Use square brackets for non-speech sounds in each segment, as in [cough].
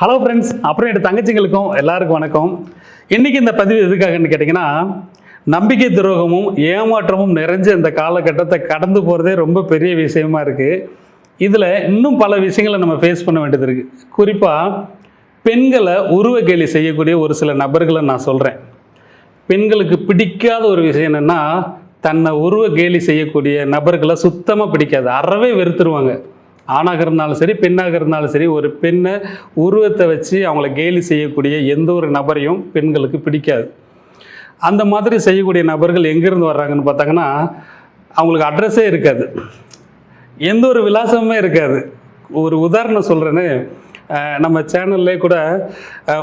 Hello friends அப்புறம் என் தங்கச்சிங்களுக்கும் எல்லாருக்கும் வணக்கம். இன்றைக்கி இந்த பதிவு எதுக்காகன்னு கேட்டிங்கன்னா நம்பிக்கை துரோகமும் ஏமாற்றமும் நிறைஞ்ச இந்த காலகட்டத்தை கடந்து போகிறதே ரொம்ப பெரிய விஷயமா இருக்குது இதில் இன்னும் பல விஷயங்களை நம்ம ஃபேஸ் பண்ண வேண்டியது இருக்குது குறிப்பாக பெண்களை உருவ கேலி செய்யக்கூடிய ஒரு சில நபர்களை நான் சொல்கிறேன் பெண்களுக்கு பிடிக்காத ஒரு விஷயம் என்னென்னா தன்னை உருவ கேலி செய்யக்கூடிய நபர்களை சுத்தமாக பிடிக்காது. அறவே வெறுத்துருவாங்க. ஆணாக இருந்தாலும் சரி பெண்ணாக இருந்தாலும் சரி ஒரு பெண்ணை உருவத்தை வச்சு அவங்கள கேலி செய்யக்கூடிய எந்த ஒரு நபரையும் பெண்களுக்கு பிடிக்காது. அந்த மாதிரி செய்யக்கூடிய நபர்கள் எங்கேருந்து வர்றாங்கன்னு பார்த்தாங்கன்னா அவங்களுக்கு அட்ரஸே இருக்காது. எந்த ஒரு விலாசமுமே இருக்காது. ஒரு உதாரணம் சொல்கிறேன்னு நம்ம சேனல்லே கூட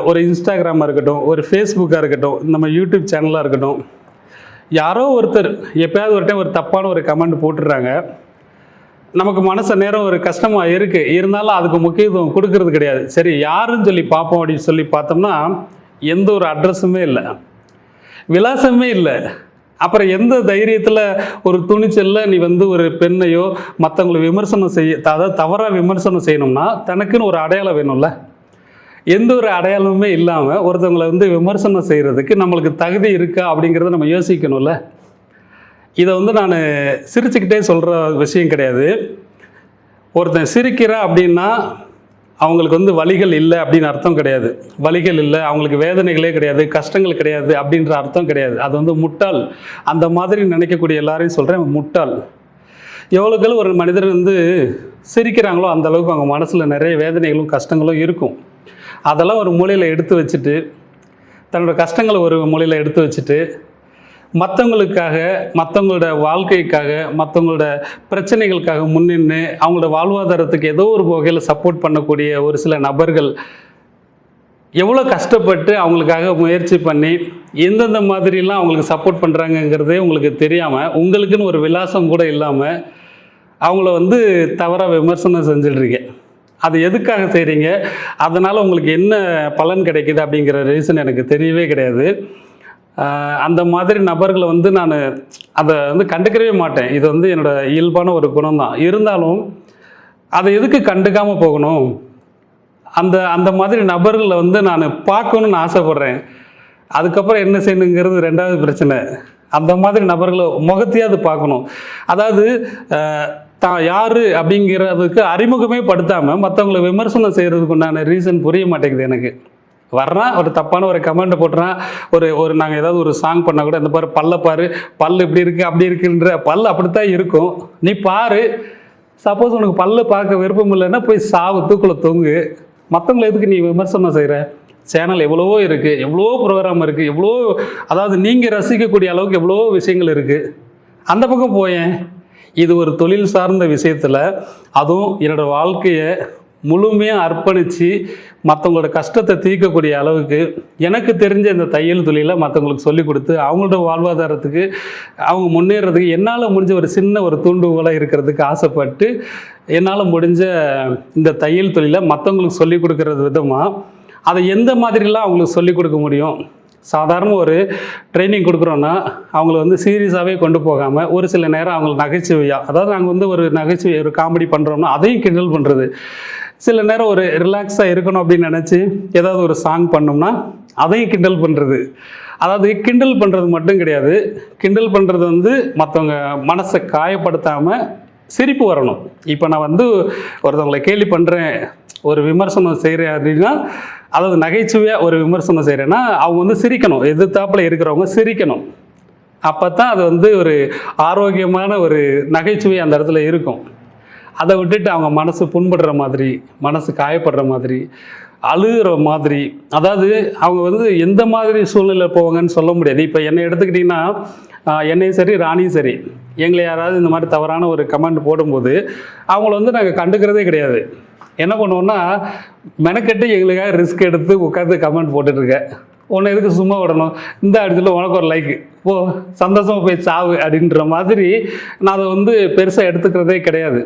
ஒரு இன்ஸ்டாகிராமாக இருக்கட்டும் ஒரு ஃபேஸ்புக்காக இருக்கட்டும் நம்ம யூடியூப் சேனலாக இருக்கட்டும் யாரோ ஒருத்தர் எப்பயாவது ஒரு டைம் ஒரு தப்பான ஒரு கமெண்ட் போட்டுடுறாங்க. நமக்கு மனசு நேரம் ஒரு கஷ்டமாக இருக்குது இருந்தாலும் அதுக்கு முக்கியத்துவம் கொடுக்கறது கிடையாது. சரி யாருன்னு சொல்லி பார்ப்போம் அப்படின்னு சொல்லி பார்த்தோம்னா எந்த ஒரு அட்ரஸுமே இல்லை. விலாசமே இல்லை. அப்புறம் எந்த தைரியத்தில் ஒரு துணிச்சலில் நீ வந்து ஒரு பெண்ணையோ மற்றவங்களை விமர்சனம் செய்ய அதாவது தவறாக விமர்சனம் செய்யணும்னா தனக்குன்னு ஒரு அடையாளம் வேணும்ல. எந்த ஒரு அடையாளமுமே இல்லாமல் ஒருத்தவங்களை வந்து விமர்சனம் செய்கிறதுக்கு நம்மளுக்கு தகுதி இருக்கா அப்படிங்கிறத நம்ம யோசிக்கணும்ல. இதை வந்து நான் சிரிச்சுக்கிட்டே சொல்கிற விஷயம் கிடையாது. ஒருத்தன் சிரிக்கிறா அப்படின்னா அவங்களுக்கு வந்து வலிகள் இல்லை அப்படின்னு அர்த்தம் கிடையாது. வலிகள் இல்லை அவங்களுக்கு வேதனைகளே கிடையாது கஷ்டங்கள் கிடையாது அப்படின்ற அர்த்தம் கிடையாது. அது வந்து முட்டாள். அந்த மாதிரி நினைக்கக்கூடிய எல்லாரையும் சொல்கிறேன் முட்டாள். எவ்வளோக்கள் ஒரு மனிதர் வந்து சிரிக்கிறாங்களோ அந்த அளவுக்கு அவங்க மனசில் நிறைய வேதனைகளும் கஷ்டங்களும் இருக்கும். அதெல்லாம் ஒரு மூலையில் எடுத்து வச்சுட்டு தன்னோட கஷ்டங்களை ஒரு மூலையில் எடுத்து வச்சுட்டு மற்றவங்களுக்காக மற்றவங்களோட வாழ்க்கைக்காக மற்றவங்களோட பிரச்சனைகளுக்காக முன்னின்று அவங்களோட வாழ்வாதாரத்துக்கு ஏதோ ஒரு வகையில் சப்போர்ட் பண்ணக்கூடிய ஒரு சில நபர்கள் எவ்வளோ கஷ்டப்பட்டு அவங்களுக்காக முயற்சி பண்ணி எந்தெந்த மாதிரிலாம் அவங்களுக்கு சப்போர்ட் பண்ணுறாங்கங்கிறதே உங்களுக்கு தெரியாமல் உங்களுக்குன்னு ஒரு விலாசம் கூட இல்லாமல் அவங்கள வந்து தவறாக விமர்சனம் செஞ்சிடுறீங்க. அது எதுக்காக செய்கிறீங்க அதனால் உங்களுக்கு என்ன பலன் கிடைக்குது அப்படிங்கிற ரீசன் எனக்கு தெரியவே கிடையாது. அந்த மாதிரி நபர்களை வந்து நான் அதை வந்து கண்டுக்கவே மாட்டேன். இது வந்து என்னோட இயல்பான ஒரு குணம் தான் இருந்தாலும் அதை எதுக்கு கண்டுக்காமல் போகணும்? அந்த அந்த மாதிரி நபர்களை வந்து நான் பார்க்கணுன்னு ஆசைப்பட்றேன். அதுக்கப்புறம் என்ன செய்யணுங்கிறது ரெண்டாவது பிரச்சனை. அந்த மாதிரி நபர்களை முகத்தையாவது பார்க்கணும். அதாவது தான் யார் அப்படிங்கிறதுக்கு அறிமுகமே படுத்தாமல் மற்றவங்களை விமர்சனம் செய்கிறதுக்கு உண்டான ரீசன் புரிய மாட்டேங்குது எனக்கு. வர்றான் ஒரு தப்பான ஒரு கமெண்ட் போட்டுறான் ஒரு ஒரு நாங்கள் ஏதாவது ஒரு சாங் பண்ணால் கூட இந்த பாரு பல்ல பாரு பல் இப்படி இருக்குது அப்படி இருக்குன்ற பல் அப்படித்தான் இருக்கும். நீ பாரு சப்போஸ் உனக்கு பல்லு பார்க்க விருப்பம் இல்லைன்னா போய் சாவு தூக்கில் தொங்கு. மற்றவங்களை எதுக்கு நீ விமர்சனம் செய்கிற சேனல் எவ்வளவோ இருக்குது எவ்வளோ ப்ரோக்ராம் இருக்குது எவ்வளோ அதாவது நீங்கள் ரசிக்கக்கூடிய அளவுக்கு எவ்வளோ விஷயங்கள் இருக்குது அந்த பக்கம் போயேன். இது ஒரு தொழில் சார்ந்த விஷயத்தில் அதுவும் என்னோடய வாழ்க்கையை முழுமையாக அர்ப்பணித்து மற்றவங்களோட கஷ்டத்தை தீர்க்கக்கூடிய அளவுக்கு எனக்கு தெரிஞ்ச இந்த தையல் தொழிலை மற்றவங்களுக்கு சொல்லிக் கொடுத்து அவங்களோட வாழ்வாதாரத்துக்கு அவங்க முன்னேறதுக்கு என்னால் முடிஞ்ச ஒரு சின்ன ஒரு தூண்டுகோலாக இருக்கிறதுக்கு ஆசைப்பட்டு என்னால் முடிஞ்ச இந்த தையல் தொழிலை மற்றவங்களுக்கு சொல்லிக் கொடுக்கறது விதமாக அதை எந்த மாதிரிலாம் அவங்களுக்கு சொல்லிக் கொடுக்க முடியும்? சாதாரண ஒரு ட்ரைனிங் கொடுக்குறோன்னா அவங்கள வந்து சீரியஸாகவே கொண்டு போகாமல் ஒரு சில நேரம் அவங்களுக்கு நகைச்சுவையாக அதாவது நாங்கள் வந்து ஒரு நகைச்சுவை ஒரு காமெடி பண்ணுறோம்னா அதையும் கிண்டல் பண்ணுறது சில நேரம் ஒரு ரிலாக்ஸாக இருக்கணும் அப்படின்னு நினச்சி ஏதாவது ஒரு சாங் பண்ணோம்னா அதையும் கிண்டல் பண்ணுறது அதாவது கிண்டல் பண்ணுறது மட்டும் கிடையாது. கிண்டல் பண்ணுறது வந்து மற்றவங்க மனசை காயப்படுத்தாமல் சிரிப்பு வரணும். இப்போ நான் வந்து ஒருத்தவங்களை கேலி பண்ணுறேன் ஒரு விமர்சனம் செய்கிறேன் அப்படின்னா அதாவது நகைச்சுவையாக ஒரு விமர்சனம் செய்கிறேன்னா அவங்க வந்து சிரிக்கணும். எதிர்த்தாப்பில் இருக்கிறவங்க சிரிக்கணும். அப்போ தான் அது வந்து ஒரு ஆரோக்கியமான ஒரு நகைச்சுவை அந்த இடத்துல இருக்கும். அதை விட்டுட்டு அவங்க மனசு புண்படுற மாதிரி மனசு காயப்படுற மாதிரி அழுகிற மாதிரி அதாவது அவங்க வந்து எந்த மாதிரி சூழ்நிலை போவாங்கன்னு சொல்ல முடியாது. இப்போ என்னை எடுத்துக்கிட்டிங்கன்னா என்னையும் சரி ராணியும் சரி. எங்களை யாராவது இந்த மாதிரி தவறான ஒரு கமெண்ட் போடும்போது அவங்கள வந்து நாங்கள் கண்டுக்கிறதே கிடையாது. என்ன பண்ணுவோன்னா மெனக்கெட்டு எங்களுக்காக ரிஸ்க் எடுத்து உட்காந்து கமெண்ட் போட்டுட்ருக்கேன் உன்னை எதுக்கு சும்மா விடணும்? இந்த இடத்துல உனக்கு ஒரு லைக் ஓ சந்தோஷமாக போய் சாவு அப்படின்ற மாதிரி நான் அதை வந்து பெருசாக எடுத்துக்கிறதே கிடையாது.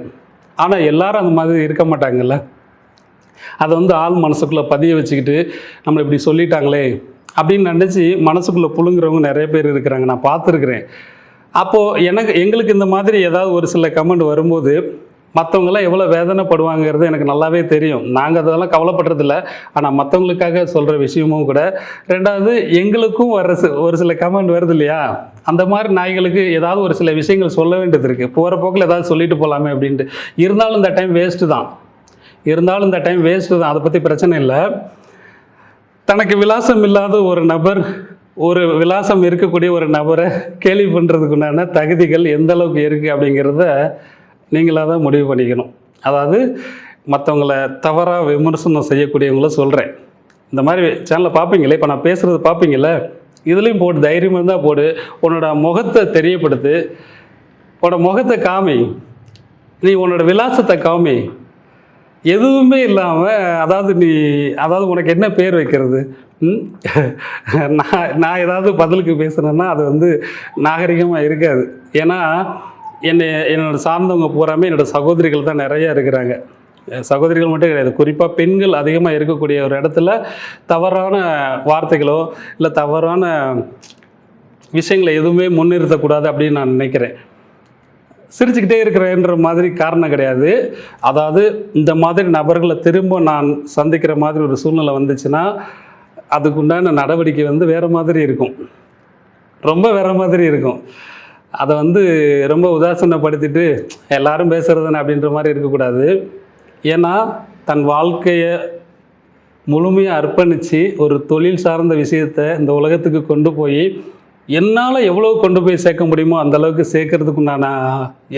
ஆனால் எல்லாரும் அந்த மாதிரி இருக்க மாட்டாங்கல்ல. அதை வந்து ஆள் மனசுக்குள்ளே பதிய வச்சுக்கிட்டு நம்மளை இப்படி சொல்லிட்டாங்களே அப்படின்னு நினச்சி மனசுக்குள்ளே புழுங்குறவங்க நிறைய பேர் இருக்கிறாங்க. நான் பார்த்துருக்குறேன். அப்போது எனக்கு எங்களுக்கு இந்த மாதிரி ஏதாவது ஒரு சில கமெண்ட் வரும்போது மற்றவங்களாம் எவ்வளோ வேதனைப்படுவாங்கிறது எனக்கு நல்லாவே தெரியும். நாங்கள் அதெல்லாம் கவலைப்படுறதில்ல. ஆனால் மற்றவங்களுக்காக சொல்கிற விஷயமும் கூட ரெண்டாவது எங்களுக்கும் வர ஒரு சில கமெண்ட் வருது இல்லையா? அந்த மாதிரி நாய்களுக்கு ஏதாவது ஒரு சில விஷயங்கள் சொல்ல வேண்டியது இருக்குது போகிற போக்கில் ஏதாவது சொல்லிட்டு போகலாமே அப்படின்ட்டு. இருந்தாலும் இந்த டைம் வேஸ்ட்டு தான். இருந்தாலும் இந்த டைம் வேஸ்ட்டு தான். அதை பற்றி பிரச்சனை இல்லை. தனக்கு விலாசம் இல்லாத ஒரு நபர் ஒரு விலாசம் இருக்கக்கூடிய ஒரு நபரை கேள்வி பண்ணுறதுக்குண்டான தகுதிகள் எந்த அளவுக்கு இருக்குது அப்படிங்கிறத நீங்களாக தான் முடிவு பண்ணிக்கணும். அதாவது மற்றவங்கள தவறாக விமர்சனம் செய்யக்கூடியவங்கள சொல்கிறேன் இந்த மாதிரி சேனலை பார்ப்பீங்களே இப்போ நான் பேசுகிறது பார்ப்பீங்களே இதுலேயும் போட்டு தைரியம் இருந்தால் போடு. உன்னோட முகத்தை தெரியப்படுத்து. உன்னோட முகத்தை காமி. நீ உன்னோட விலாசத்தை காமி. எதுவுமே இல்லாமல் அதாவது நீ அதாவது உனக்கு என்ன பேர் வைக்கிறது? ம்? நான் நான் ஏதாவது பதிலுக்கு பேசுனேன்னா அது வந்து நாகரிகமாக இருக்காது. ஏன்னா என்னை என்னோட சார்ந்தவங்க பூராமே என்னோட சகோதரிகள் தான் நிறைய இருக்கிறாங்க. சகோதரிகள் மட்டும் கிடையாது. குறிப்பாக பெண்கள் அதிகமாக இருக்கக்கூடிய ஒரு இடத்துல தவறான வார்த்தைகளோ இல்லை தவறான விஷயங்களை எதுவுமே முன்னிறுத்தக்கூடாது அப்படின்னு நான் நினைக்கிறேன். சிரிச்சுக்கிட்டே இருக்கிறேன்ற மாதிரி காரணம் கிடையாது. அதாவது இந்த மாதிரி நபர்களை திரும்ப நான் சந்திக்கிற மாதிரி ஒரு சூழ்நிலை வந்துச்சுன்னா அதுக்குண்டான நடவடிக்கை வந்து வேறு மாதிரி இருக்கும். ரொம்ப வேறு மாதிரி இருக்கும். அதை வந்து ரொம்ப உதாசீனப்படுத்திட்டு எல்லாரும் பேசுகிறதுன்னு அப்படின்ற மாதிரி இருக்கக்கூடாது. ஏன்னா தன் வாழ்க்கையை முழுமையாக அர்ப்பணித்து ஒரு தொழில் சார்ந்த விஷயத்தை இந்த உலகத்துக்கு கொண்டு போய் என்னால் எவ்வளோ கொண்டு போய் சேர்க்க முடியுமோ அந்த அளவுக்கு சேர்க்கறதுக்குண்டான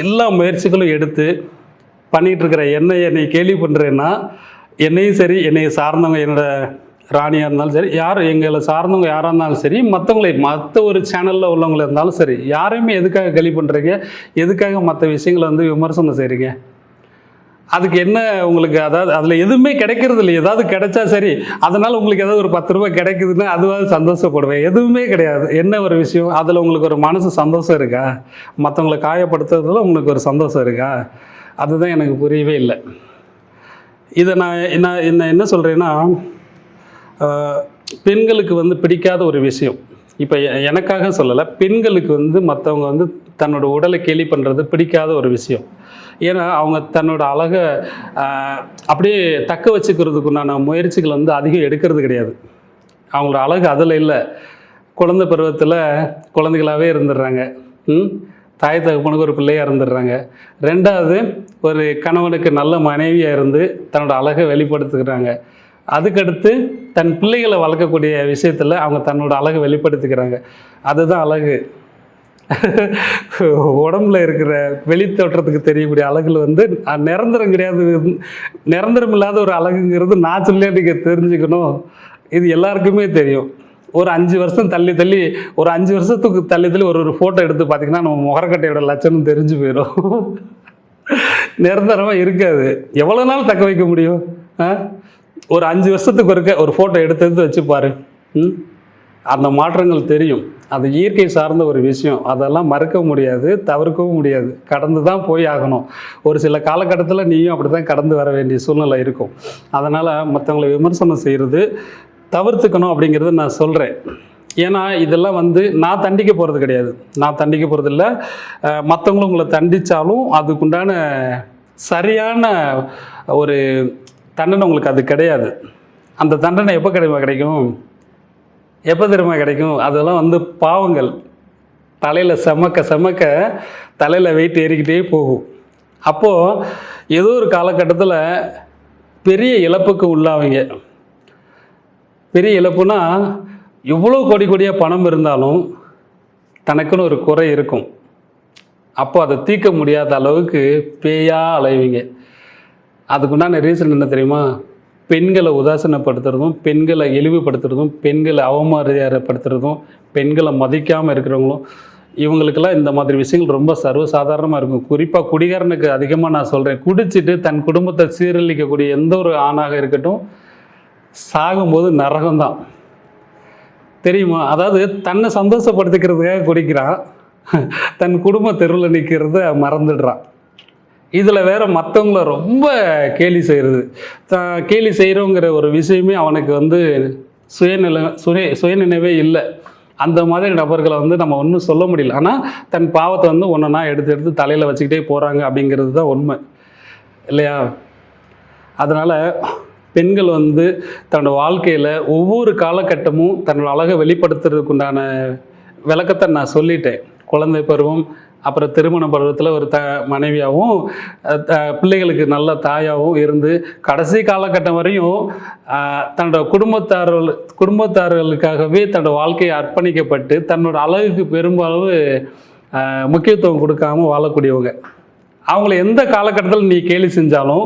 எல்லா முயற்சிகளும் எடுத்து பண்ணிகிட்ருக்கிற என்னை என்னை கேள்வி பண்ணுறேன்னா என்னையும் சரி என்னை சார்ந்தவங்க என்னோடய ராணியாக இருந்தாலும் சரி யார் எங்களை சார்ந்தவங்க யாராக இருந்தாலும் சரி மற்றவங்களை மற்ற ஒரு சேனலில் உள்ளவங்களை இருந்தாலும் சரி யாரையுமே எதுக்காக கேலி பண்ணுறீங்க எதுக்காக மற்ற விஷயங்களை வந்து விமர்சனம் செய்கிறீங்க அதுக்கு என்ன உங்களுக்கு அதாவது அதில் எதுவுமே கிடைக்கிறது இல்லை ஏதாவது கிடைச்சா சரி அதனால் உங்களுக்கு ஏதாவது ஒரு பத்து ரூபாய் கிடைக்குதுன்னா அதுவாக சந்தோஷப்படுவேன். எதுவுமே கிடையாது. என்ன ஒரு விஷயம்? அதில் உங்களுக்கு ஒரு மனசு சந்தோஷம் இருக்கா? மற்றவங்களை காயப்படுத்துறதுல உங்களுக்கு ஒரு சந்தோஷம் இருக்கா? அதுதான் எனக்கு புரியவே இல்லை. இதை நான் என்ன என்ன என்ன சொல்கிறேன்னா பெண்களுக்கு வந்து பிடிக்காத ஒரு விஷயம். இப்போ எனக்காக சொல்லலை பெண்களுக்கு வந்து மற்றவங்க வந்து தன்னோட உடலை கேலி பண்ணுறது பிடிக்காத ஒரு விஷயம். ஏன்னா அவங்க தன்னோட அழகை அப்படியே தக்க வச்சுக்கிறதுக்குண்டான முயற்சிகள் வந்து அதிகம் எடுக்கிறது கிடையாது. அவங்களோட அழகு அதில் இல்லை. குழந்தை பருவத்தில் குழந்தைகளாகவே இருந்துடுறாங்க. தாய் தகப்பனுக்கு ஒரு பிள்ளையாக இருந்துடுறாங்க. ரெண்டாவது ஒரு கணவனுக்கு நல்ல மனைவியாக இருந்து தன்னோட அழகை வெளிப்படுத்துகிறாங்க அதுக்கடுத்து தன் பிள்ளைகளை வளர்க்கக்கூடிய விஷயத்தில் அவங்க தன்னோட அழகை வெளிப்படுத்திக்கிறாங்க. அதுதான் அழகு. உடம்புல இருக்கிற வெளி தோற்றத்துக்கு தெரியக்கூடிய அழகுல வந்து நிரந்தரம் கிடையாது நிரந்தரம் இல்லாத ஒரு அழகுங்கிறது நான் சொல்லி நீங்கள் தெரிஞ்சுக்கணும். இது எல்லாருக்குமே தெரியும். ஒரு அஞ்சு வருஷம் தள்ளி தள்ளி ஒரு அஞ்சு வருஷத்துக்கு தள்ளி தள்ளி ஒரு ஒரு ஃபோட்டோ எடுத்து பார்த்தீங்கன்னா நம்ம முகரக்கட்டையோட லட்சணம் தெரிஞ்சு போயிடும் நிரந்தரமாக இருக்காது. எவ்வளோ நாள் தக்க வைக்க முடியும்? ஆ ஒரு அஞ்சு வருஷத்துக்கு ஒருக்க ஒரு ஃபோட்டோ எடுத்து எடுத்து வச்சு பாரு. அந்த மாற்றங்கள் தெரியும். அது இயற்கை சார்ந்த ஒரு விஷயம். அதெல்லாம் மறுக்க முடியாது தவிர்க்கவும் முடியாது. கடந்து தான் போய் ஆகணும். ஒரு சில காலகட்டத்தில் நீயும் அப்படி தான் கடந்து வர வேண்டிய சூழ்நிலை இருக்கும். அதனால் மற்றவங்களை விமர்சனம் செய்கிறது தவிர்த்துக்கணும் அப்படிங்கிறத நான் சொல்கிறேன் ஏன்னா இதெல்லாம் வந்து நான் தண்டிக்க போகிறது கிடையாது. நான் தண்டிக்க போகிறதில்ல மற்றவங்களும் உங்களை தண்டித்தாலும் அதுக்குண்டான சரியான ஒரு தண்டனை உங்களுக்கு அது கிடையாது. அந்த தண்டனை எப்போ கிடைமா கிடைக்கும்? எப்போ திரும்ப கிடைக்கும்? அதெல்லாம் வந்து பாவங்கள். தலையில் செமக்க செமக்க தலையில் வெயிட் ஏறிக்கிட்டே போகும். அப்போது ஏதோ ஒரு காலகட்டத்தில் பெரிய இழப்புக்கு உள்ளாவீங்க. பெரிய இழப்புனா எவ்வளோ கோடி கோடியாக பணம் இருந்தாலும் தனக்குன்னு ஒரு குறை இருக்கும். அப்போ அதை தீர்க்க முடியாத அளவுக்கு பேயாக அலைவீங்க. அதுக்குண்டான ரீசன் என்ன தெரியுமா? பெண்களை உதாசீனப்படுத்துறதும் பெண்களை இழிவுபடுத்துறதும் பெண்களை அவமரியாதைப்படுத்துறதும் பெண்களை மதிக்காமல் இருக்கிறவங்களும் இவங்களுக்கெல்லாம் இந்த மாதிரி விஷயங்கள் ரொம்ப சர்வசாதாரணமாக இருக்கும். குறிப்பாக குடிகாரனுக்கு அதிகமாக நான் சொல்கிறேன் குடிச்சிட்டு தன் குடும்பத்தை சீரழிக்கக்கூடிய எந்த ஒரு ஆணாக இருக்கட்டும் சாகும்போது நரகம்தான். தெரியுமா? அதாவது தன்னை சந்தோஷப்படுத்திக்கிறதுக்காக குடிக்கிறான். தன் குடும்ப தெருவில் நிற்கிறத மறந்துடுறான். இதில் வேற மற்றவங்கள ரொம்ப கேலி செய்கிறது கேலி செய்கிறோங்கிற ஒரு விஷயமே அவனுக்கு வந்து சுயநிலை சுய சுயநினைவே இல்லை. அந்த மாதிரி நபர்களை வந்து நம்ம ஒன்றும் சொல்ல முடியல. ஆனால் தன் பாவத்தை வந்து ஒன்றா எடுத்து எடுத்து தலையில் வச்சுக்கிட்டே போகிறாங்க அப்படிங்கிறது தான் உண்மை. இல்லையா? அதனால் பெண்கள் வந்து தன்னோட வாழ்க்கையில் ஒவ்வொரு காலகட்டமும் தன்னோட அழகை வெளிப்படுத்துறதுக்குண்டான விளக்கத்தை நான் சொல்லிட்டேன். குழந்தை பருவம் அப்புறம் திருமண பருவத்தில் ஒரு த மனைவியாகவும் த- பிள்ளைகளுக்கு நல்ல தாயாகவும் இருந்து கடைசி காலகட்டம் வரையும் தன்னோட குடும்பத்தார்கள் குடும்பத்தார்களுக்காகவே தன்னோட வாழ்க்கையை அர்ப்பணிக்கப்பட்டு தன்னோட அழகுக்கு பெரும்பாலும் முக்கியத்துவம் கொடுக்காம வாழக்கூடியவங்க. அவங்கள எந்த காலகட்டத்தில் நீ கேலி செஞ்சாலும்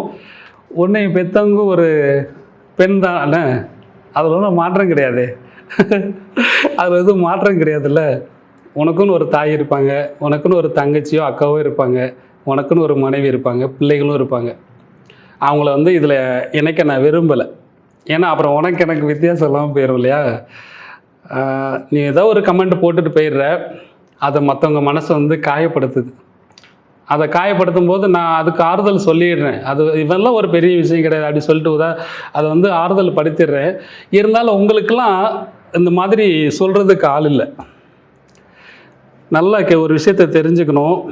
உன்னை பெற்றவங்க ஒரு பெண் தான் அதில் ஒன்றும் மாற்றம் கிடையாது. [laughs] அதில் எதுவும் மாற்றம் கிடையாதுல்ல. உனக்குன்னு ஒரு தாய் இருப்பாங்க உனக்குன்னு ஒரு தங்கச்சியோ அக்காவோ இருப்பாங்க உனக்குன்னு ஒரு மனைவி இருப்பாங்க பிள்ளைகளும் இருப்பாங்க. அவங்கள வந்து இதில் இணைக்க நான் விரும்பலை. ஏன்னா அப்புறம் உனக்கு எனக்கு வித்தியாசம் இல்லாமல் போயிடும் இல்லையா? நீ ஏதோ ஒரு கமெண்ட் போட்டுட்டு போயிடுற அதை மற்றவங்க மனசை வந்து காயப்படுத்துது. அதை காயப்படுத்தும் போது நான் அதுக்கு ஆறுதல் சொல்லிடுறேன். அது இவெல்லாம் ஒரு பெரிய விஷயம் கிடையாது. அப்படி சொல்லிட்டு உதா அதை வந்து ஆறுதல் படுத்திடுறேன். இருந்தாலும் உங்களுக்கெல்லாம் இந்த மாதிரி சொல்கிறதுக்கு ஆள் இல்லை. நல்லா கே- ஒரு விஷயத்தை தெரிஞ்சுக்கணும்.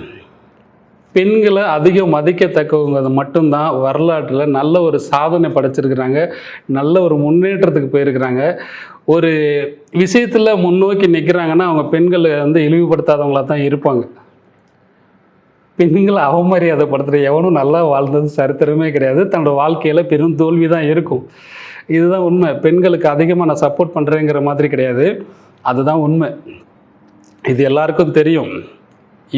பெண்களை அதிகம் மதிக்கத்தக்கவங்க மட்டும்தான். வரலாற்றில் நல்ல ஒரு சாதனை படைச்சிருக்கிறாங்க. நல்ல ஒரு முன்னேற்றத்துக்கு போயிருக்கிறாங்க. ஒரு விஷயத்தில் முன்னோக்கி நிற்கிறாங்கன்னா அவங்க பெண்களை வந்து இழிவுபடுத்தாதவங்களாக தான் இருப்பாங்க. பெண்களை அவமரியாதைப்படுத்துகிற எவனும் நல்லா வாழ்ந்தது சரித்திரமே கிடையாது. தன்னோட வாழ்க்கையில் பெரும் தோல்வி தான் இருக்கும். இதுதான் உண்மை. பெண்களுக்கு அதிகமாக நான் சப்போர்ட் பண்ணுறேங்கிற மாதிரி கிடையாது. அதுதான் உண்மை. இது எல்லாருக்கும் தெரியும்.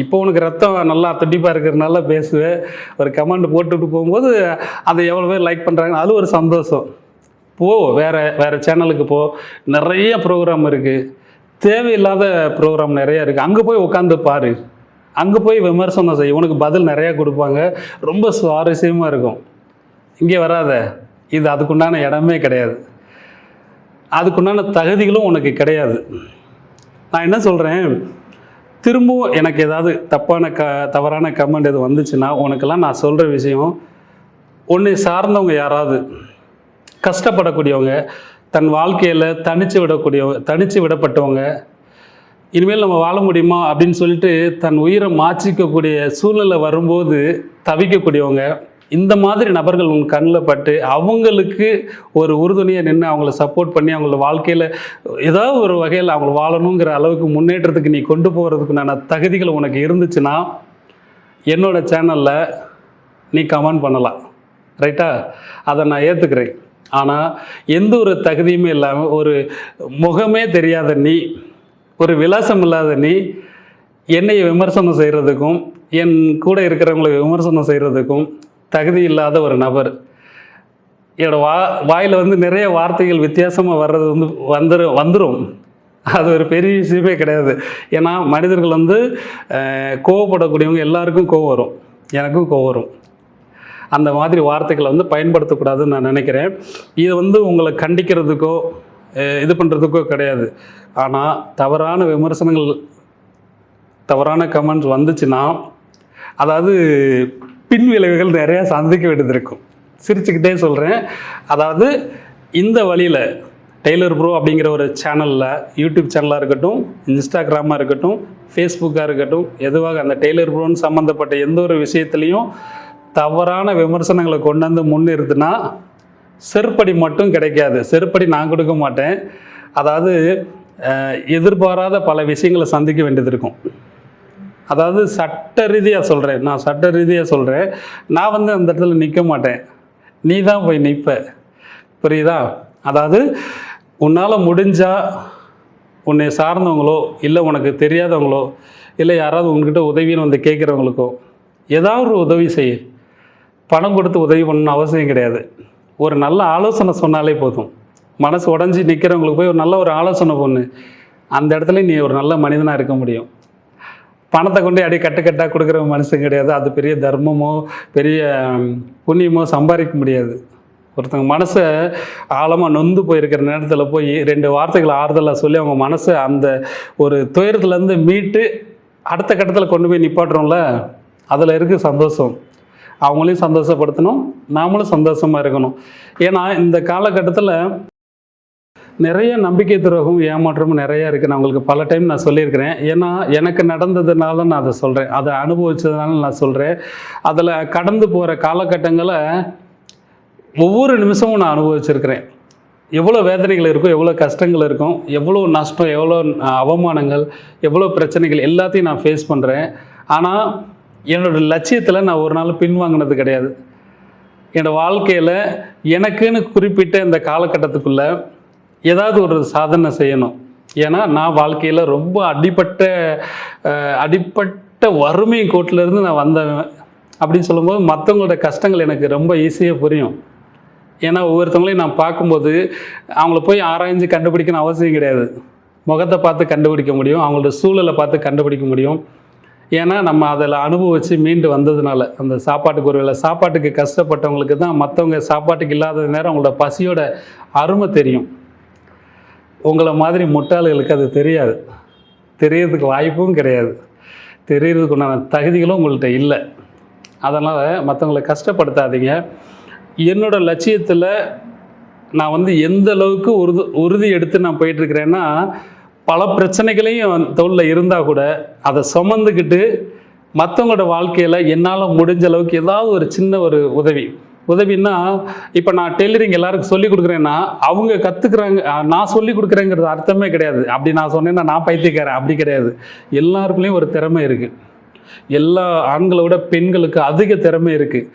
இப்போ உனக்கு ரத்தம் நல்லா துடிப்பாக இருக்கிறதுனால பேசுவேன் ஒரு கமெண்ட் போட்டுட்டு போகும்போது அதை எவ்வளோ பேர் லைக் பண்ணுறாங்க அது ஒரு சந்தோஷம். போ வேறு வேறு சேனலுக்கு போ. நிறைய ப்ரோக்ராம் இருக்குது தேவையில்லாத ப்ரோக்ராம் நிறைய இருக்குது அங்கே போய் உட்காந்து பாரு. அங்கே போய் விமர்சனம் செய். உனக்கு பதில் நிறையா கொடுப்பாங்க. ரொம்ப சுவாரஸ்யமாக இருக்கும். இங்கே வராத. இது அதுக்குண்டான இடமே கிடையாது. அதுக்குண்டான தகுதிகளும் உனக்கு கிடையாது. நான் என்ன சொல்கிறேன் திரும்பவும் எனக்கு ஏதாவது தப்பான க தவறான கமெண்ட் எது வந்துச்சுன்னா உனக்கெல்லாம் நான் சொல்கிற விஷயம் உன்னை சார்ந்தவங்க யாராவது கஷ்டப்படக்கூடியவங்க தன் வாழ்க்கையில் தனித்து விடக்கூடியவங்க தனித்து விடப்பட்டவங்க இனிமேல் நம்ம வாழ முடியுமா அப்படின்னு சொல்லிட்டு தன் உயிரை மாற்றிக்கக்கூடிய சூழ்நிலை வரும்போது தவிக்கக்கூடியவங்க இந்த மாதிரி நபர்கள் உன் கண்ணில் பட்டு அவங்களுக்கு ஒரு உறுதுணையாக நின்று அவங்கள சப்போர்ட் பண்ணி அவங்கள வாழ்க்கையில் ஏதாவது ஒரு வகையில் அவங்கள வாழணுங்கிற அளவுக்கு முன்னேற்றத்துக்கு நீ கொண்டு போகிறதுக்குண்டான தகுதிகள் உனக்கு இருந்துச்சுன்னா என்னோட சேனலில் நீ கமெண்ட் பண்ணலாம். ரைட்டா அதை நான் ஏற்றுக்கிறேன் ஆனால் எந்த ஒரு தகுதியுமே இல்லாமல் ஒரு முகமே தெரியாத நீ ஒரு விலாசம் இல்லாத நீ என்னை விமர்சனம் செய்கிறதுக்கும் என் கூட இருக்கிறவங்களை விமர்சனம் செய்கிறதுக்கும் தகுதி இல்லாத ஒரு நபர். என்னோட வா வாயில் வந்து நிறைய வார்த்தைகள் வித்தியாசமாக வர்றது வந்து வந்துடும் வந்துடும் அது ஒரு பெரிய விஷயமே கிடையாது. ஏன்னா மனிதர்கள் வந்து கோவப்படக்கூடியவங்க எல்லாருக்கும் கோவம் வரும். எனக்கும் கோவம் வரும். அந்த மாதிரி வார்த்தைகளை வந்து பயன்படுத்தக்கூடாதுன்னு நான் நினைக்கிறேன். இது வந்து உங்களை கண்டிக்கிறதுக்கோ இது பண்ணுறதுக்கோ கிடையாது. ஆனால் தவறான விமர்சனங்கள் தவறான கமெண்ட்ஸ் வந்துச்சுன்னா அதாவது பின் விளைவுகள் நிறையா சந்திக்க வேண்டியது இருக்கும் சிரிச்சுக்கிட்டே சொல்கிறேன் அதாவது இந்த வழியில் டெய்லர் ப்ரோ அப்படிங்கிற ஒரு சேனலில் யூடியூப் சேனலாக இருக்கட்டும் இன்ஸ்டாகிராமாக இருக்கட்டும் ஃபேஸ்புக்காக இருக்கட்டும் எதுவாக அந்த டெய்லர் ப்ரோன்னு சம்மந்தப்பட்ட எந்த ஒரு விஷயத்துலையும் தவறான விமர்சனங்களை கொண்டு வந்து முன்னிறுத்துனா செருப்படி மட்டும் கிடைக்காது. செருப்படி நான் கொடுக்க மாட்டேன். அதாவது எதிர்பாராத பல விஷயங்களை சந்திக்க வேண்டியது இருக்கும் அதாவது சட்ட ரீதியாக சொல்கிறேன் நான் சட்ட ரீதியாக சொல்கிறேன் நான் வந்து அந்த இடத்துல நிற்க மாட்டேன். நீ தான் போய் நிற்ப புரியுதா? அதாவது உன்னால் முடிஞ்சால் உன்னை சார்ந்தவங்களோ இல்லை உனக்கு தெரியாதவங்களோ இல்லை யாராவது உங்ககிட்ட உதவின்னு வந்து கேட்குறவங்களுக்கோ ஏதாவது ஒரு உதவி செய். பணம் கொடுத்து உதவி பண்ணணும்னு அவசியம் கிடையாது. ஒரு நல்ல ஆலோசனை சொன்னாலே போதும். மனசு உடஞ்சி நிற்கிறவங்களுக்கு போய் ஒரு நல்ல ஒரு ஆலோசனை பொண்ணு. அந்த இடத்துல நீ ஒரு நல்ல மனிதனாக இருக்க முடியும். பணத்தை கொண்டு அப்படியே கட்டுக்கட்டாக கொடுக்குற மனுஷன் கிடையாது. அது பெரிய தர்மமோ பெரிய புண்ணியமோ சம்பாதிக்க முடியாது. ஒருத்தவங்க மனசை ஆழமாக நொந்து போயிருக்கிற நேரத்தில் போய் ரெண்டு வார்த்தைகளை ஆறுதலாக சொல்லி அவங்க மனசை அந்த ஒரு துயரத்துலேருந்து மீட்டு அடுத்த கட்டத்தில் கொண்டு போய் நிப்பாட்டுறோம்ல அதில் இருக்குது சந்தோஷம். அவங்களையும் சந்தோஷப்படுத்தணும் நாமளும் சந்தோஷமாக இருக்கணும். ஏன்னா இந்த காலகட்டத்தில் நிறைய நம்பிக்கை துரோகம் ஏமாற்றமும் நிறைய இருக்குது நான் உங்களுக்கு பல டைம் நான் சொல்லியிருக்கிறேன். ஏன்னா எனக்கு நடந்ததுனால நான் அதை சொல்கிறேன் அதை அனுபவித்ததுனால நான் சொல்கிறேன் அதில் கடந்து போகிற காலகட்டங்களை ஒவ்வொரு நிமிஷமும் நான் அனுபவிச்சிருக்கிறேன். எவ்வளோ வேதனைகள் இருக்கும் எவ்வளோ கஷ்டங்கள் இருக்கும் எவ்வளோ நஷ்டம் எவ்வளோ அவமானங்கள் எவ்வளோ பிரச்சனைகள் எல்லாத்தையும் நான் ஃபேஸ் பண்ணுறேன் ஆனால் என்னோட லட்சியத்தில் நான் ஒரு நாள் பின்வாங்கினது கிடையாது. என்னோடய வாழ்க்கையில் எனக்குன்னு குறிப்பிட்ட இந்த காலகட்டத்துக்குள்ளே ஏதாவது ஒரு சாதனை செய்யணும். ஏன்னா நான் வாழ்க்கையில் ரொம்ப அடிப்பட்ட அடிப்பட்ட வறுமை கோட்டிலேருந்து நான் வந்தவன் அப்படின்னு சொல்லும்போது மற்றவங்களோட கஷ்டங்கள் எனக்கு ரொம்ப ஈஸியாக புரியும். ஏன்னா ஒவ்வொருத்தவங்களையும் நான் பார்க்கும்போது அவங்கள போய் ஆராய்ஞ்சு கண்டுபிடிக்கணும் அவசியம் கிடையாது. முகத்தை பார்த்து கண்டுபிடிக்க முடியும். அவங்களோட சூழலை பார்த்து கண்டுபிடிக்க முடியும். ஏன்னா நம்ம அதில் அனுபவித்து மீண்டு வந்ததுனால அந்த சாப்பாட்டுக்கு ஒரு வேலை சாப்பாட்டுக்கு கஷ்டப்பட்டவங்களுக்கு தான் மற்றவங்க சாப்பாட்டுக்கு இல்லாத நேரம் அவங்களோட பசியோட அருமை தெரியும். உங்களை மாதிரி முட்டாள்களுக்கு அது தெரியாது. தெரியறதுக்கு வாய்ப்பும் கிடையாது. தெரியறதுக்கு உண்டான தகுதிகளும் உங்கள்கிட்ட இல்லை. அதனால் மற்றவங்களை கஷ்டப்படுத்தாதீங்க. என்னோடய லட்சியத்தில் நான் வந்து எந்த அளவுக்கு உறுதி உறுதி எடுத்து நான் போயிட்டுருக்கிறேன்னா பல பிரச்சனைகளையும் தோளில் இருந்தால் கூட அதை சுமந்துக்கிட்டு மற்றவங்களோட வாழ்க்கையில் என்னால் முடிஞ்ச அளவுக்கு ஏதாவது ஒரு சின்ன ஒரு உதவி உதவின்னா இப்போ நான் டெய்லரிங் எல்லாருக்கும் சொல்லி கொடுக்குறேன்னா அவங்க கற்றுக்குறாங்க நான் சொல்லி கொடுக்குறேங்கிறது அர்த்தமே கிடையாது. அப்படி நான் சொன்னேன்னா நான் பைத்தியக்காரன். அப்படி கிடையாது. எல்லாருக்குள்ளேயும் ஒரு திறமை இருக்குது எல்லா ஆண்களை விட பெண்களுக்கு அதிக திறமை இருக்குது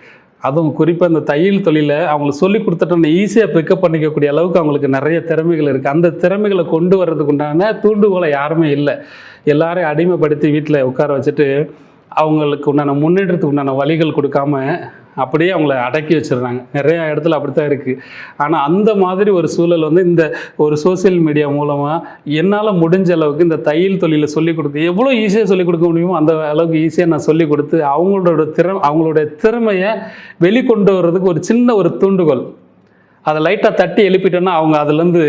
அதுவும் குறிப்பாக இந்த தையல் தொழிலை அவங்களுக்கு சொல்லி கொடுத்துட்டோம்னா ஈஸியாக பிக்கப் பண்ணிக்கக்கூடிய அளவுக்கு அவங்களுக்கு நிறைய திறமைகள் இருக்குது அந்த திறமைகளை கொண்டு வர்றதுக்கு உண்டான தூண்டுகோலை யாருமே இல்லை. எல்லாரையும் அடிமைப்படுத்தி வீட்டில் உட்கார வச்சுட்டு அவங்களுக்கு உண்டான முன்னேற்றத்துக்கு உண்டான வழிகள் கொடுக்காம அப்படியே அவங்கள அடக்கி வச்சிடுறாங்க. நிறைய இடத்துல அப்படி தான் இருக்குது ஆனால் அந்த மாதிரி ஒரு சூழல் வந்து இந்த ஒரு சோஷியல் மீடியா மூலமாக என்னால் முடிஞ்ச அளவுக்கு இந்த தையல் தொழிலை சொல்லிக் கொடுத்து எவ்வளோ ஈஸியாக சொல்லிக் கொடுக்க முடியுமோ அந்த அளவுக்கு ஈஸியாக நான் சொல்லிக் கொடுத்து அவங்களோட திறன் அவங்களுடைய திறமையை வெளிக்கொண்டு வர்றதுக்கு ஒரு சின்ன ஒரு தூண்டுகோல். அதை லைட்டாக தட்டி எழுப்பிட்டோன்னா அவங்க அதுலேருந்து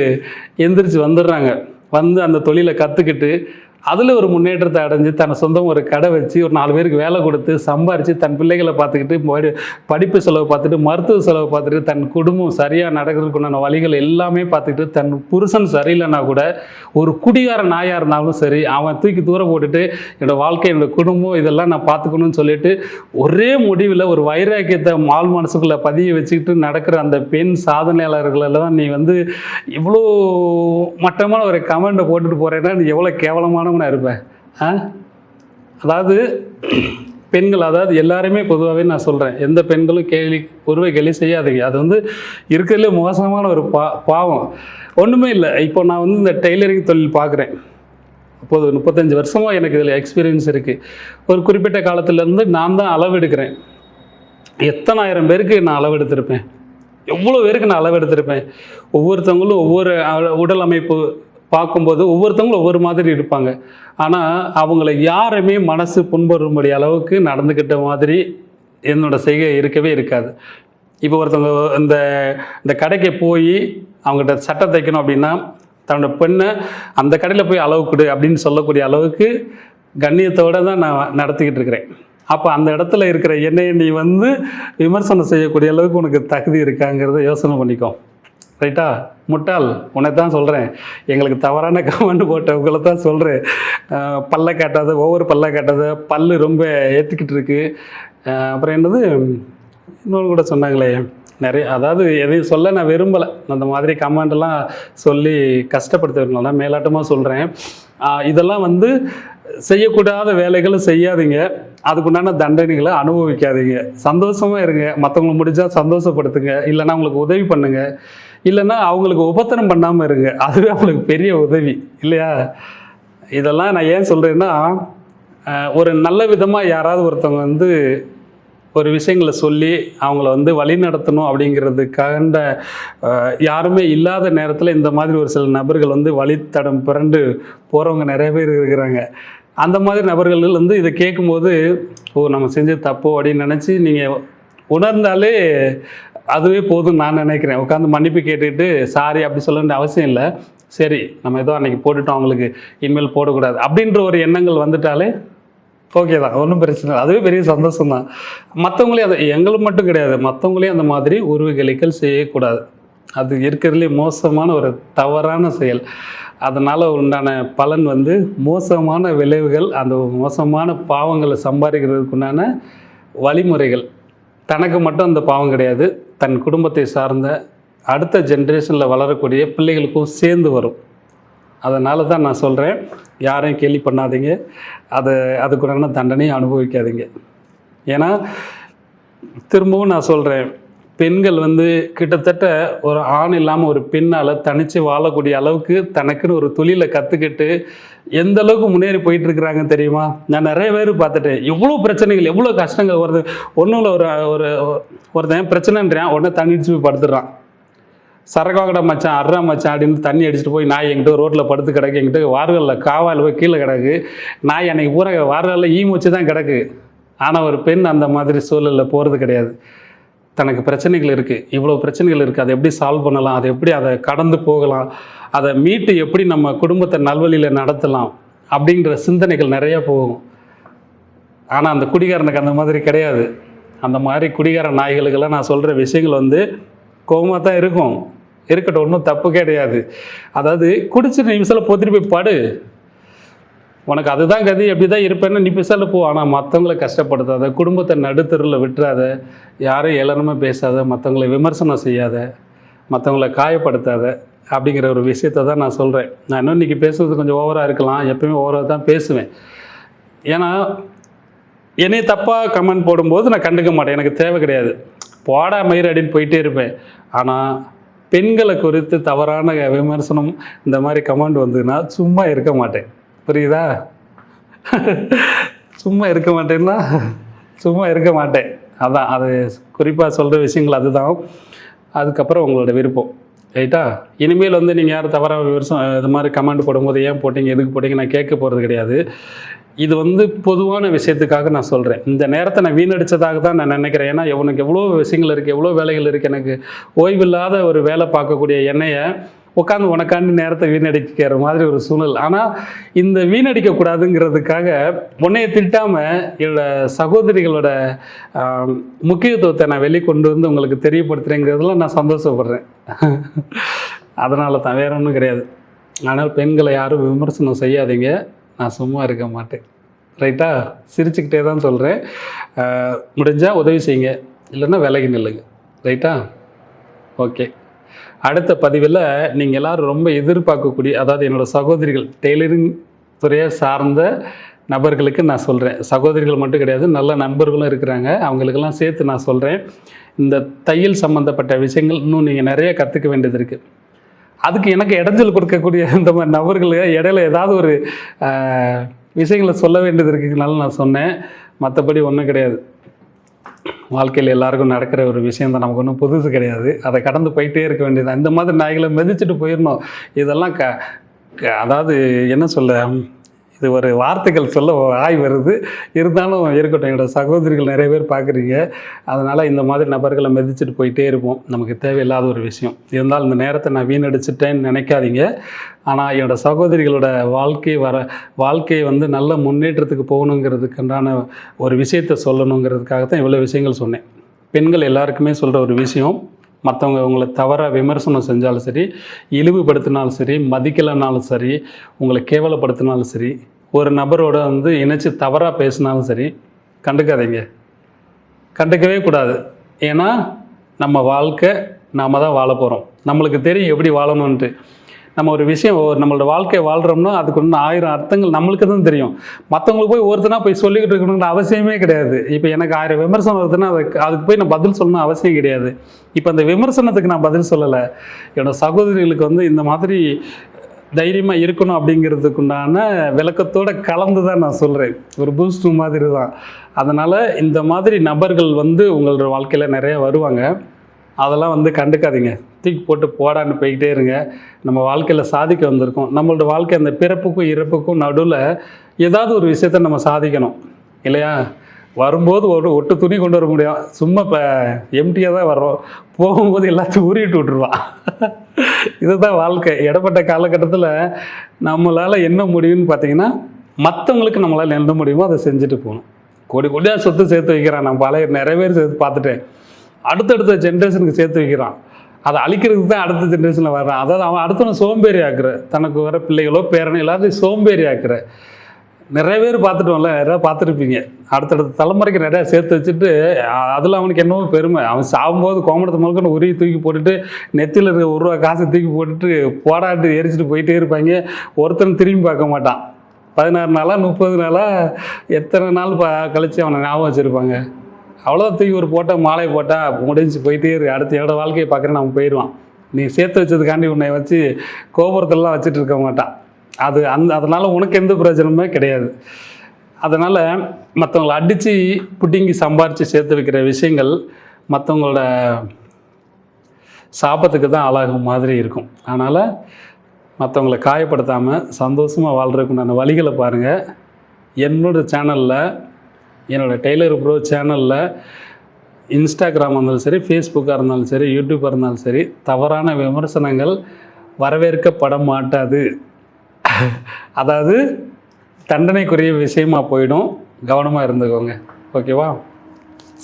எந்திரிச்சு வந்துடுறாங்க. வந்து அந்த தொழிலை கற்றுக்கிட்டு அதில் ஒரு முன்னேற்றத்தை அடைஞ்சு தன் சொந்தம் ஒரு கடை வச்சு ஒரு நாலு பேருக்கு வேலை கொடுத்து சம்பாரித்து தன் பிள்ளைகளை பார்த்துக்கிட்டு படி- படிப்பு செலவு பார்த்துட்டு மருத்துவ செலவு பார்த்துட்டு தன் குடும்பம் சரியாக நடக்கிறதுக்கு உண்டான வழிகள் எல்லாமே பார்த்துக்கிட்டு தன் புருஷன் சரியில்லைன்னா கூட ஒரு குடிகார நாயாக இருந்தாலும் சரி அவன் தூக்கி தூரம் போட்டுட்டு என்னோடய வாழ்க்கை என்னோடய குடும்பம் இதெல்லாம் நான் பார்த்துக்கணும்னு சொல்லிட்டு ஒரே முடிவில் ஒரு வைராக்கியத்தை மால் மனசுக்குள்ளே பதிய வச்சுக்கிட்டு நடக்கிற அந்த பெண் சாதனையாளர்களெல்லாம் நீ வந்து இவ்வளோ மட்டமான ஒரு கமெண்ட்டை போட்டுட்டு போகிறேன்னா நீ எவ்வளோ கேவலமான கேவலமானவனா இருப்பேன் ஆ? அதாவது பெண்கள் அதாவது எல்லாருமே பொதுவாகவே நான் சொல்கிறேன் எந்த பெண்களும் கேலி உருவை கேலி செய்யாதீங்க. அது வந்து இருக்கிறதுலே மோசமான ஒரு பா பாவம். ஒன்றுமே இல்லை. இப்போ நான் வந்து இந்த டெய்லரிங் தொழில் பார்க்குறேன் அப்போது முப்பத்தஞ்சு வருஷமாக எனக்கு இதில் எக்ஸ்பீரியன்ஸ் இருக்குது ஒரு குறிப்பிட்ட காலத்துலேருந்து நான் தான் அளவெடுக்கிறேன். எத்தனாயிரம் பேருக்கு நான் அளவெடுத்திருப்பேன்? எவ்வளோ பேருக்கு நான் அளவெடுத்திருப்பேன்? ஒவ்வொருத்தவங்களும் ஒவ்வொரு உடல் அமைப்பு பார்க்கும்போது ஒவ்வொருத்தவங்களும் ஒவ்வொரு மாதிரி இருப்பாங்க. ஆனால் அவங்கள யாருமே மனசு புண்படும்படி அளவுக்கு நடந்துக்கிட்ட மாதிரி என்னோட செய்கை இருக்கவே இருக்காது. இப்போ ஒருத்தவங்க இந்த இந்த கடைக்கு போய் அவங்ககிட்ட சட்டை தைக்கணும் அப்படின்னா தன்னோட பெண்ணை அந்த கடையில் போய் அளவு கொடு அப்படின்னு சொல்லக்கூடிய அளவுக்கு கண்ணியத்தோடு தான் நான் நடத்திக்கிட்டு இருக்கிறேன். அப்போ அந்த இடத்துல இருக்கிற என்னை நீ வந்து விமர்சனம் செய்யக்கூடிய அளவுக்கு உனக்கு தகுதி இருக்காங்கிறத யோசனை பண்ணிக்கோ. ரைட்டா? முட்டாள் உன்னை தான் சொல்கிறேன் எங்களுக்கு தவறான கமெண்ட் போட்டவங்கள தான் சொல்கிறேன் பல்ல காட்டாத ஒவ்வொரு பல்ல காட்டாத பல்லு ரொம்ப ஏற்றிக்கிட்டு இருக்கு. அப்புறம் என்னது? இன்னொன்று கூட சொன்னாங்களே நிறைய அதாவது எதையும் சொல்ல நான் விரும்பலை. அந்த மாதிரி கமெண்டெல்லாம் சொல்லி கஷ்டப்படுத்துறதுனால மேலாட்டமாக சொல்கிறேன் இதெல்லாம் வந்து செய்யக்கூடாத வேலைகளை செய்யாதீங்க. அதுக்குண்டான தண்டனைகளை அனுபவிக்காதீங்க. சந்தோஷமாக இருங்க. மற்றவங்களை முடிஞ்சால் சந்தோஷப்படுத்துங்க. இல்லைன்னா உங்களுக்கு உதவி பண்ணுங்கள் இல்லைன்னா அவங்களுக்கு உபத்தனம் பண்ணாமல் இருங்க அதுவே அவங்களுக்கு பெரிய உதவி. இல்லையா? இதெல்லாம் நான் ஏன் சொல்கிறேன்னா ஒரு நல்ல விதமாக யாராவது ஒருத்தவங்க வந்து ஒரு விஷயங்களை சொல்லி அவங்கள வந்து வழி நடத்தணும் அப்படிங்கிறதுக்காண்ட யாருமே இல்லாத நேரத்தில் இந்த மாதிரி ஒரு சில நபர்கள் வந்து வழித்தடம் பிறண்டு போகிறவங்க நிறைய பேர் இருக்கிறாங்க. அந்த மாதிரி நபர்கள் வந்து இதை கேட்கும்போது ஓ நம்ம செஞ்சது தப்போ அப்படின்னு நினச்சி நீங்கள் உணர்ந்தாலே அதுவே போதும் நான் நினைக்கிறேன். உட்காந்து மன்னிப்பு கேட்டுக்கிட்டு சாரி அப்படி சொல்ல வேண்டிய அவசியம் இல்லை. சரி நம்ம ஏதோ அன்னைக்கு போட்டுட்டோம் அவங்களுக்கு இனிமேல் போடக்கூடாது. அப்படின்ற ஒரு எண்ணங்கள் வந்துட்டாலே ஓகே தான். ஒன்றும் பிரச்சனை இல்லை. அதுவே பெரிய சந்தோஷம் தான். மற்றவங்களே அதை எங்களுக்கு மட்டும் கிடையாது. மற்றவங்களையும் அந்த மாதிரி உருவகலிக்கல் செய்யக்கூடாது. அது இருக்கிறதுலே மோசமான ஒரு தவறான செயல். அதனால் உண்டான பலன் வந்து மோசமான விளைவுகள் அந்த மோசமான பாவங்களை சம்பாதிக்கிறதுக்கு உண்டான வழிமுறைகள். தனக்கு மட்டும் அந்த பாவம் கிடையாது. தன் குடும்பத்தை சார்ந்த அடுத்த ஜென்ரேஷனில் வளரக்கூடிய பிள்ளைகளுக்கும் சேர்ந்து வரும். அதனால தான் நான் சொல்கிறேன் யாரையும் கேலி பண்ணாதீங்க. அதை அதுக்குண்டான தண்டனையும் அனுபவிக்காதீங்க. ஏன்னா திரும்பவும் நான் சொல்கிறேன் பெண்கள் வந்து கிட்டத்தட்ட ஒரு ஆண் இல்லாமல் ஒரு பெண்ணால் தனித்து வாழக்கூடிய அளவுக்கு தனக்குன்னு ஒரு தொழிலை கற்றுக்கிட்டு எந்த அளவுக்கு முன்னேறி போயிட்டு இருக்கிறாங்க தெரியுமா? நான் நிறைய பேர் பார்த்துட்டேன். எவ்வளோ பிரச்சனைகள் எவ்வளோ கஷ்டங்கள் வருது. ஒன்றும் இல்லை ஒரு ஒரு ஒருத்தன் பிரச்சனைன்றான் உடனே தண்ணிச்சு போய் படுத்துடுறான் சரக்காகடா மச்சான் அர்றா மச்சான் அப்படின்னு தண்ணி அடிச்சுட்டு போய் நாய் எங்கிட்ட ரோட்டில் படுத்து கிடக்கு. எங்கிட்ட வார்களில் காவால் போய் கீழே கிடக்கு. நாய் அன்னைக்கு பூரா வார்களில் ஈ வச்சு தான் கிடக்கு. ஆனால் ஒரு பெண் அந்த மாதிரி சூழலில் போகிறது கிடையாது. தனக்கு பிரச்சனைகள் இருக்குது இவ்வளோ பிரச்சனைகள் இருக்குது அதை எப்படி சால்வ் பண்ணலாம்? அதை எப்படி அதை கடந்து போகலாம்? அதை மீட்டு எப்படி நம்ம குடும்பத்தை நல்வழியில் நடத்தலாம்? அப்படிங்கிற சிந்தனைகள் நிறையா போகும். ஆனால் அந்த குடிகாரனுக்கு அந்த மாதிரி கிடையாது. அந்த மாதிரி குடிகார நாய்களுக்கெல்லாம் நான் சொல்கிற விஷயங்கள் வந்து கோபமாக தான் இருக்கும். இருக்கட்டும் ஒன்றும் தப்பு கிடையாது. அதாவது குடிச்ச நிமிஷத்தில் பொத்திட்டு போய் படு. உனக்கு அதுதான் கதி எப்படி தான் இருப்பேன்னு நீ பிசால போ. ஆனால் மற்றவங்கள கஷ்டப்படுத்தாத குடும்பத்தை நடுத்தருவில் விட்டுறாத யாரும் ஏளனமாக பேசாத மற்றவங்கள விமர்சனம் செய்யாத மற்றவங்கள காயப்படுத்தாத அப்படிங்கிற ஒரு விஷயத்தை தான் நான் சொல்கிறேன் நான் இன்னும் இன்றைக்கி பேசுறது கொஞ்சம் ஓவராக இருக்கலாம். எப்பயுமே ஓவராக தான் பேசுவேன். ஏன்னா என்னை தப்பாக கமெண்ட் போடும்போது நான் கண்டுக்க மாட்டேன். எனக்கு தேவை கிடையாது. போடா மயிர் அப்படின்னு போயிட்டே இருப்பேன். ஆனால் பெண்களை குறித்து தவறான விமர்சனம் இந்த மாதிரி கமெண்ட் வந்ததுன்னா சும்மா இருக்க மாட்டேன். புரியுதா? சும்மா இருக்க மாட்டேன்னா சும்மா இருக்க மாட்டேன். அதான் அது குறிப்பாக சொல்கிற விஷயங்கள் அதுதான். அதுக்கப்புறம் உங்களோட விருப்பம் ரைட்டா? இனிமேல் வந்து நீங்கள் யாரும் தவறாக விமர்சனம் இது மாதிரி கமெண்ட் போடும்போது ஏன் போட்டீங்க எதுக்கு போட்டீங்க நான் கேட்க போகிறது கிடையாது. இது வந்து பொதுவான விஷயத்துக்காக நான் சொல்கிறேன் இந்த நேரத்தை நான் வீணடிச்சதாக தான் நான் நினைக்கிறேன். ஏன்னா எவனுக்கு எவ்வளோ விஷயங்கள் இருக்குது எவ்வளோ வேலைகள் இருக்குது எனக்கு ஓய்வில்லாத ஒரு வேலை பார்க்கக்கூடிய என்னையை உட்காந்து உனக்காண்டி நேரத்தை வீணடிக்கிற மாதிரி ஒரு சூழல். ஆனால் இந்த வீணடிக்கக்கூடாதுங்கிறதுக்காக உன்னைய திட்டாமல் என்னோட சகோதரிகளோட முக்கியத்துவத்தை நான் வெளிக்கொண்டு வந்து உங்களுக்கு தெரியப்படுத்துகிறேங்கிறதுல நான் சந்தோஷப்படுறேன். அதனால தான் வேற ஒன்றும் கிடையாது. ஆனால் பெண்களை யாரும் விமர்சனம் செய்யாதீங்க. நான் சும்மா இருக்க மாட்டேன். ரைட்டா? சிரிச்சுக்கிட்டே தான் சொல்கிறேன் முடிஞ்சால் உதவி செய்யுங்க. இல்லைன்னா விலகி நில்லுங்க. ரைட்டா? ஓகே. அடுத்த பதிவில் நீங்கள் எல்லாரும் ரொம்ப எதிர்பார்க்கக்கூடிய அதாவது என்னோட சகோதரிகள் டெய்லரிங் துறையை சார்ந்த நபர்களுக்கு நான் சொல்கிறேன் சகோதரிகள் மட்டும் கிடையாது நல்ல நண்பர்களும் இருக்கிறாங்க. அவங்களுக்கெல்லாம் சேர்த்து நான் சொல்கிறேன் இந்த தையல் சம்மந்தப்பட்ட விஷயங்கள் இன்னும் நீங்கள் நிறைய கற்றுக்க வேண்டியது இருக்குது அதுக்கு எனக்கு இடைஞ்சல் கொடுக்கக்கூடிய இந்த மாதிரி நபர்கள் இடையில ஏதாவது ஒரு விஷயங்களை சொல்ல வேண்டியது இருக்குதுனால நான் சொன்னேன். மற்றபடி ஒன்றும் கிடையாது. வாழ்க்கையில் எல்லாருக்கும் நடக்கிற ஒரு விஷயம் தான். நமக்கு ஒன்றும் புதுசு கிடையாது. அதை கடந்து போயிட்டே இருக்க வேண்டியது இந்த மாதிரி நாய்களை மிதிச்சுட்டு போயிடணும். இதெல்லாம் க க- அதாவது என்ன சொல்ல இது ஒரு வார்த்தைகள் சொல்ல ஆய் வருது. இருந்தாலும் இருக்கட்டும் என்னோட சகோதரிகள் நிறைய பேர் பார்க்குறீங்க. அதனால் இந்த மாதிரி நபர்களை மிதிச்சுட்டு போயிட்டே இருப்போம். நமக்கு தேவையில்லாத ஒரு விஷயம். இருந்தாலும் இந்த நேரத்தை நான் வீணடிச்சிட்டேன்னு நினைக்காதீங்க. ஆனால் என்னோட சகோதரிகளோட வாழ்க்கை வர வாழ்க்கையை வந்து நல்ல முன்னேற்றத்துக்கு போகணுங்கிறதுக்குண்டான ஒரு விஷயத்தை சொல்லணுங்கிறதுக்காக தான் இவ்வளோ விஷயங்கள் சொன்னேன். பெண்கள் எல்லாருக்குமே சொல்கிற ஒரு விஷயம் மற்றவங்க உங்களை தவறாக விமர்சனம் செஞ்சாலும் சரி இழிவுபடுத்தினாலும் சரி மதிக்கலைனாலும் சரி உங்களை கேவலப்படுத்தினாலும் சரி ஒரு நபரோட வந்து இணைச்சி தவறாக பேசினாலும் சரி கண்டுக்காதீங்க. கண்டுக்கவே கூடாது. ஏன்னா நம்ம வாழ்க்கை நாம தான் வாழ போகிறோம் நம்மளுக்கு தெரியும் எப்படி வாழணுன்ட்டு நம்ம ஒரு விஷயம் ஒரு நம்மளோட வாழ்க்கையை வாழ்கிறோம்னா அதுக்கு இன்னும் ஆயிரம் அர்த்தங்கள் நம்மளுக்கு தான் தெரியும். மற்றவங்களுக்கு போய் ஒருத்தனா போய் சொல்லிக்கிட்டு இருக்கணுங்கிற அவசியமே கிடையாது. இப்போ எனக்கு ஆயிரம் விமர்சனம் வருதுன்னா அதுக்கு அதுக்கு போய் நான் பதில் சொல்லணும் அவசியம் கிடையாது. இப்போ அந்த விமர்சனத்துக்கு நான் பதில் சொல்லலை. என்னோடய சகோதரிகளுக்கு வந்து இந்த மாதிரி தைரியமாக இருக்கணும் அப்படிங்கிறதுக்குண்டான விளக்கத்தோடு கலந்து தான் நான் சொல்கிறேன் ஒரு பூஸ்ட் மாதிரி தான். அதனால் இந்த மாதிரி நபர்கள் வந்து உங்களோட வாழ்க்கையில் நிறைய வருவாங்க. அதெல்லாம் வந்து கண்டுக்காதீங்க. தூக்கி போட்டு போடான்னு போய்கிட்டே இருங்க. நம்ம வாழ்க்கையில் சாதிக்க வந்திருக்கோம். நம்மளோட வாழ்க்கை அந்த பிறப்புக்கும் இறப்புக்கும் நடுவில் ஏதாவது ஒரு விஷயத்த நம்ம சாதிக்கணும். இல்லையா? வரும்போது ஒரு ஒட்டு துணி கொண்டு வர முடியும். சும்மா இப்போ எம்டியாக தான் வர்றோம். போகும்போது எல்லாத்தையும் உருவிட்டு விட்டுருவான் இதுதான் வாழ்க்கை. இடப்பட்ட காலகட்டத்தில் நம்மளால் என்ன முடியும்னு பார்த்தீங்கன்னா மற்றவங்களுக்கு நம்மளால் என்ன முடியுமோ அதை செஞ்சுட்டு போகணும். கோடி கோடியாக சொத்து சேர்த்து வைக்கிறான். நான் பழைய நிறைய பேர் சேர்த்து பார்த்துட்டேன். அடுத்தடுத்த ஜென்ரேஷனுக்கு சேர்த்து வைக்கிறான். அதை அழிக்கிறதுக்கு தான் அடுத்த ஜென்ரேஷனில் வர்றான் அதாவது அவன் அடுத்தவன் சோம்பேறி ஆக்குற தனக்கு வர பிள்ளைகளோ பேரனோ எல்லாத்தையும் சோம்பேறி ஆக்குற நிறைய பேர் பார்த்துட்டோம்ல நிறையா பார்த்துருப்பீங்க. அடுத்தடுத்த தலைமுறைக்கு நிறையா சேர்த்து வச்சுட்டு அதில் அவனுக்கு என்னவோ பெருமை. அவன் சாகும்போது கோமணத்தை முழுக்கன்னு உருவி தூக்கி போட்டுட்டு நெத்தியில் இருக்க ஒரு ரூபா காசை தூக்கி போட்டுட்டு போடாட்டு எரிச்சிட்டு போயிட்டே இருப்பாங்க. ஒருத்தன் திரும்பி பார்க்க மாட்டான். பதினாறு நாளாக முப்பது நாளாக எத்தனை நாள் ப கழித்து அவனை ஞாபகம் வச்சுருப்பாங்க? அவ்வளோ தூக்கி ஒரு போட்டால் மாலை போட்டால் முடிஞ்சு போயிட்டே இரு. அடுத்த எவ்வளோ வாழ்க்கையை பார்க்குறேன் நம்ம போயிடுவான். நீ சேர்த்து வச்சதுக்காண்டி உன்னை வச்சு கோபுரத்திலலாம் வச்சுட்டு இருக்க மாட்டான். அது அந்த அதனால் உனக்கு எந்த பிரயோஜனமே கிடையாது. அதனால் மற்றவங்களை அடித்து புட்டிங்கி சம்பாரித்து சேர்த்து வைக்கிற விஷயங்கள் மற்றவங்களோட சாபத்துக்கு தான் ஆளாகும் மாதிரி இருக்கும். அதனால் மற்றவங்கள காயப்படுத்தாமல் சந்தோஷமாக வாழ்கிறதுக்குண்டான வழிகளை பாருங்கள் என்னோடய சேனலில் என்னோடய டெய்லர் ப்ரோ சேனலில் இன்ஸ்டாகிராமாக இருந்தாலும் சரி ஃபேஸ்புக்காக இருந்தாலும் சரி யூடியூப்பாக இருந்தாலும் சரி தவறான விமர்சனங்கள் வரவேற்கப்பட மாட்டாது. அதாவது தண்டனைக்குரிய விஷயமாக போயிடும். கவனமாக இருந்துக்கோங்க. ஓகேவா?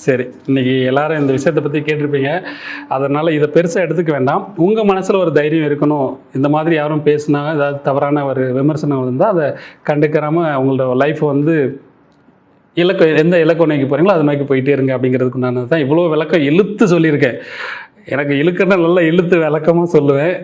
சரி இன்றைக்கி எல்லோரும் இந்த விஷயத்தை பற்றி கேட்டிருப்பீங்க. அதனால் இதை பெருசாக எடுத்துக்க வேண்டாம். உங்கள் மனசில் ஒரு தைரியம் இருக்கணும். இந்த மாதிரி யாரும் பேசுனா ஏதாவது தவறான ஒரு விமர்சனம் இருந்தால் அதை கண்டுக்கிறாமல் உங்களோட லைஃப்பை வந்து இலக்கு எந்த இலக்கு நோக்கி போகிறீங்களோ அது நோக்கி போயிட்டே இருங்க அப்படிங்கிறதுக்கு நான் தான் இவ்வளோ விளக்கம் இழுத்து சொல்லியிருக்கேன். எனக்கு இழுக்கிறனா நல்லா இழுத்து விளக்கமாக சொல்லுவேன்.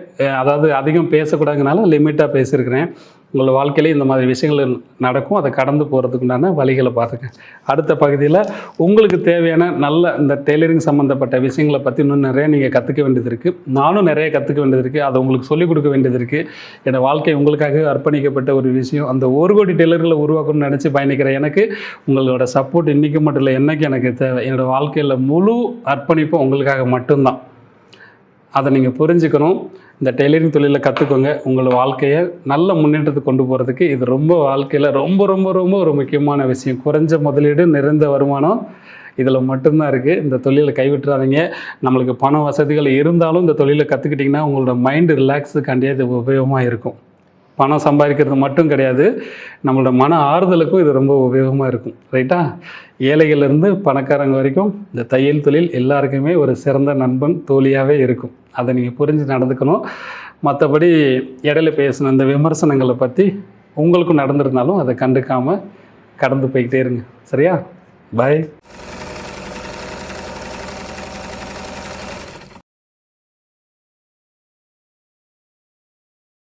அதாவது அதிகம் பேசக்கூடாதுனால லிமிட்டாக பேசியிருக்கிறேன். உங்களோட வாழ்க்கையிலே இந்த மாதிரி விஷயங்கள் நடக்கும். அதை கடந்து போகிறதுக்குண்டான வழிகளை பார்த்துங்க அடுத்த பகுதியில் உங்களுக்கு தேவையான நல்ல இந்த டெய்லரிங் சம்மந்தப்பட்ட விஷயங்களை பற்றி இன்னும் நிறைய நீங்கள் கற்றுக்க வேண்டியது இருக்குது நானும் நிறைய கற்றுக்க வேண்டியது இருக்குது அதை உங்களுக்கு சொல்லிக் கொடுக்க வேண்டியது இருக்குது என்னோடய வாழ்க்கை உங்களுக்காக அர்ப்பணிக்கப்பட்ட ஒரு விஷயம். அந்த ஒரு கோடி டெய்லர்களை உருவாக்கணும்னு நினச்சி பயணிக்கிற எனக்கு உங்களோட சப்போர்ட் இன்றைக்கி மட்டும் இல்லை என்னைக்கு எனக்கு தேவை? என்னோடய வாழ்க்கையில் முழு அர்ப்பணிப்பும் உங்களுக்காக மட்டும்தான். அதை நீங்கள் புரிஞ்சுக்கணும். இந்த டெய்லரிங் தொழிலை கற்றுக்கோங்க உங்கள் வாழ்க்கையை நல்ல முன்னேற்றத்துக்கு கொண்டு போகிறதுக்கு இது ரொம்ப வாழ்க்கையில் ரொம்ப ரொம்ப ரொம்ப ஒரு முக்கியமான விஷயம். குறைஞ்ச முதலீடு நிறைந்த வருமானம் இதில் மட்டும்தான் இருக்குது இந்த தொழிலை கைவிட்டுறாதீங்க. நம்மளுக்கு பண வசதிகள் இருந்தாலும் இந்த தொழிலை கற்றுக்கிட்டிங்கன்னா உங்களோட மைண்டு ரிலாக்ஸுக்காண்டியே இது உபயோகமாக இருக்கும். பணம் சம்பாதிக்கிறது மட்டும் கிடையாது நம்மளோட மன ஆறுதலுக்கும் இது ரொம்ப உபயோகமாக இருக்கும். ரைட்டா? ஏழைகள்லேருந்து பணக்காரங்க வரைக்கும் இந்த தையல் தொழில் எல்லாருக்குமே ஒரு சிறந்த நண்பன் தோழியாகவே இருக்கும். அதை நீங்கள் புரிஞ்சு நடந்துக்கணும். மற்றபடி இடையில பேசின இந்த விமர்சனங்களை பற்றி உங்களுக்கும் நடந்திருந்தாலும் அதை கண்டுக்காமல் கடந்து போய்கிட்டே இருங்க. சரியா? பாய்